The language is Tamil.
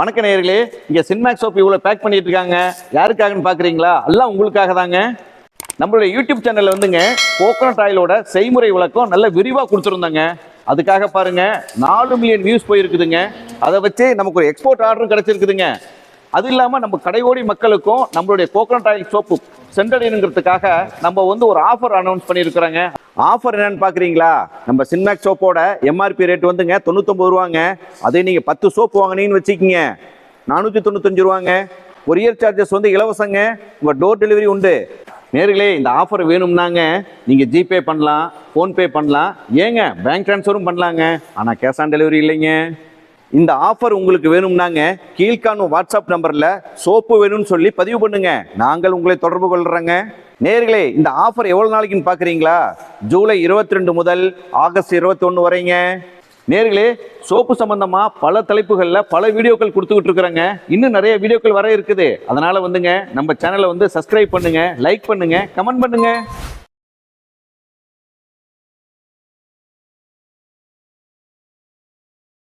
வணக்க நேயர்களே இங்கே சின்மேக்ஸ் சோப் இவ்வளோ பேக் பண்ணிட்டு இருக்காங்க. யாருக்காகன்னு பார்க்குறீங்களா எல்லாம் உங்களுக்காக தாங்க. நம்மளுடைய யூடியூப் சேனலில் வந்துங்க கோகோனட் ஆயிலோட செய்முறை விளக்கம் நல்ல விரிவாக கொடுத்துருந்தாங்க. அதுக்காக பாருங்க நாலு மில்லியன் வியூஸ் போயிருக்குதுங்க. அதை வச்சு நமக்கு ஒரு எக்ஸ்போர்ட் ஆர்டரும் கிடச்சிருக்குதுங்க. அது இல்லாமல் நம்ம கடையோடி மக்களுக்கும் நம்மளுடைய கோகோனட் ஆயில் சோப்பு சென்றடையணுங்கிறதுக்காக நம்ம வந்து ஒரு ஆஃபர் அனௌன்ஸ் பண்ணியிருக்கிறோங்க. ஆஃபர் என்னன்னு பார்க்குறீங்களா நம்ம சின்மேக் சோப்போட எம்ஆர்பி ரேட் வந்துங்க தொண்ணூத்தொம்பது ரூபாங்க. அதே நீங்கள் பத்து சோப்பு வாங்கினீங்கன்னு வச்சுக்கிங்க. நானூற்றி தொண்ணூத்தஞ்சு ரூபாங்க. கொரியர் சார்ஜஸ் வந்து இலவசங்க. உங்கள் டோர் டெலிவரி உண்டு. நேர்களே இந்த ஆஃபர் வேணும்னாங்க நீங்கள் ஜிபே பண்ணலாம் ஃபோன்பே பண்ணலாம். ஏங்க பேங்க் ட்ரான்ஸ்ஃபரும் பண்ணலாங்க. ஆனால் கேஷ் ஆன் டெலிவரி இல்லைங்க. இந்த ஆஃபர் உங்களுக்கு வேணும்னாங்க கீழ்காணும் வாட்ஸ்அப் நம்பர்ல சோப்பு வேணும்னு சொல்லி பதிவு பண்ணுங்க. நாங்கள் உங்களை தொடர்பு கொள்றோங்க. நேர்களே இந்த ஆஃபர் எவ்வளவு நாளைக்குன்னு பாக்குறீங்களா? ஜூலை 22 முதல் ஆகஸ்ட் 21 வரைங்க. நேர்களே சோப்பு சம்பந்தமா பல தலைப்புகளில் பல வீடியோக்கள் கொடுத்துக்கிட்டு இருக்கிறாங்க. இன்னும் நிறைய வீடியோக்கள் வர இருக்குது. அதனால வந்துங்க நம்ம சேனலை வந்து சப்ஸ்கிரைப் பண்ணுங்க லைக் பண்ணுங்க கமெண்ட் பண்ணுங்க.